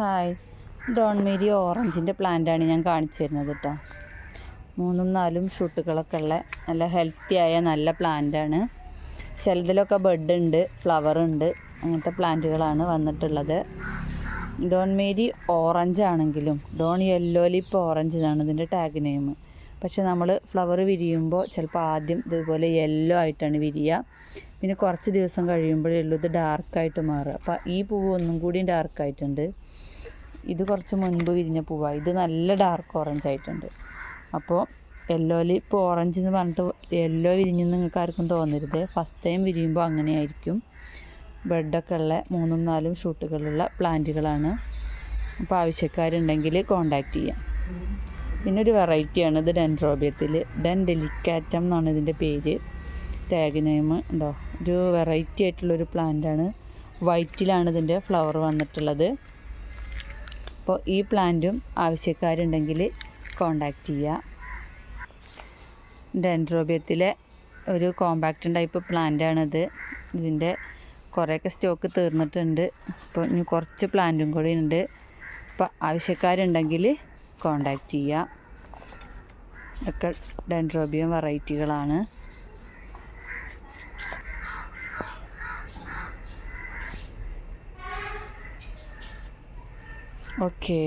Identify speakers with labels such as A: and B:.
A: Hi Don Mary ഓറഞ്ചിന്റെ പ്ലാന്റാണ് ഞാൻ കാണിച്ചു തരുന്നത് കേട്ടോ മൂന്നും നാലും ഷൂട്ടുകളൊക്കെ ഉള്ള നല്ല ഹെൽത്തി ആയ നല്ല പ്ലാന്റാണ് ചിലതിലൊക്കെ ബഡ് ഉണ്ട് ഫ്ലവർ ഉണ്ട് അങ്ങനത്തെ പ്ലാന്റുകളാണ് വന്നിട്ടുള്ളത്. ഡോൺ മേരി ഓറഞ്ച് ആണെങ്കിലും ഡോൺ യെല്ലോ ലിപ്പ് ഓറഞ്ച് എന്നാണ് ഇതിന്റെ ടാഗ് നെയിം പക്ഷെ നമ്മൾ ഫ്ലവർ വിരിയുമ്പോൾ ചിലപ്പോൾ ആദ്യം ഇതുപോലെ യെല്ലോ ആയിട്ടാണ് വിരിയുക. പിന്നെ കുറച്ച് ദിവസം കഴിയുമ്പോഴേ ഉള്ളൂ ഇത് ഡാർക്കായിട്ട് മാറുക. അപ്പോൾ ഈ പൂവ് ഒന്നും കൂടി ഡാർക്കായിട്ടുണ്ട് ഇത് കുറച്ച് മുൻപ് വിരിഞ്ഞ പൂവാണ് ഇത് നല്ല ഡാർക്ക് ഓറഞ്ച് ആയിട്ടുണ്ട്. അപ്പോൾ യെല്ലോയിൽ ഇപ്പോൾ ഓറഞ്ച് എന്ന് പറഞ്ഞിട്ട് യെല്ലോ വിരിഞ്ഞു നിങ്ങൾക്ക് ആർക്കും തോന്നരുത്. ഫസ്റ്റ് ടൈം വിരിയുമ്പോൾ അങ്ങനെയായിരിക്കും. ബെഡൊക്കെ ഉള്ള മൂന്നും നാലും ഷൂട്ടുകളുള്ള പ്ലാന്റുകളാണ് അപ്പോൾ ആവശ്യക്കാരുണ്ടെങ്കിൽ കോണ്ടാക്ട് ചെയ്യാം. പിന്നെ ഒരു വെറൈറ്റിയാണ് ഇത് ഡെൻഡ്രോബിയത്തിൽ ഡെൻ ഡെലിക്കാറ്റം എന്നാണ് ഇതിന്റെ പേര്. ടാഗ് നെയിം ഉണ്ടോ? ഒരു വെറൈറ്റി ആയിട്ടുള്ളൊരു പ്ലാന്റാണ് വൈറ്റിലാണ് ഇതിന്റെ ഫ്ലവർ വന്നിട്ടുള്ളത്. അപ്പോൾ ഈ പ്ലാന്റും ആവശ്യക്കാരുണ്ടെങ്കിൽ കോണ്ടാക്ട് ചെയ്യുക ഡെൻഡ്രോബിയത്തിലെ ഒരു കോമ്പാക്റ്റ് ടൈപ്പ് പ്ലാന്റാണിത് ഇതിന്റെ കുറേയൊക്കെ സ്റ്റോക്ക് തീർന്നിട്ടുണ്ട്. അപ്പോൾ ഇനി കുറച്ച് പ്ലാന്റും കൂടി ഉണ്ട്. അപ്പോൾ ആവശ്യക്കാരുണ്ടെങ്കിൽ കോണ്ടാക്ട് ചെയ്യുക. ഇതൊക്കെ ഡെൻഡ്രോബിയം വെറൈറ്റികളാണ് ഓക്കേ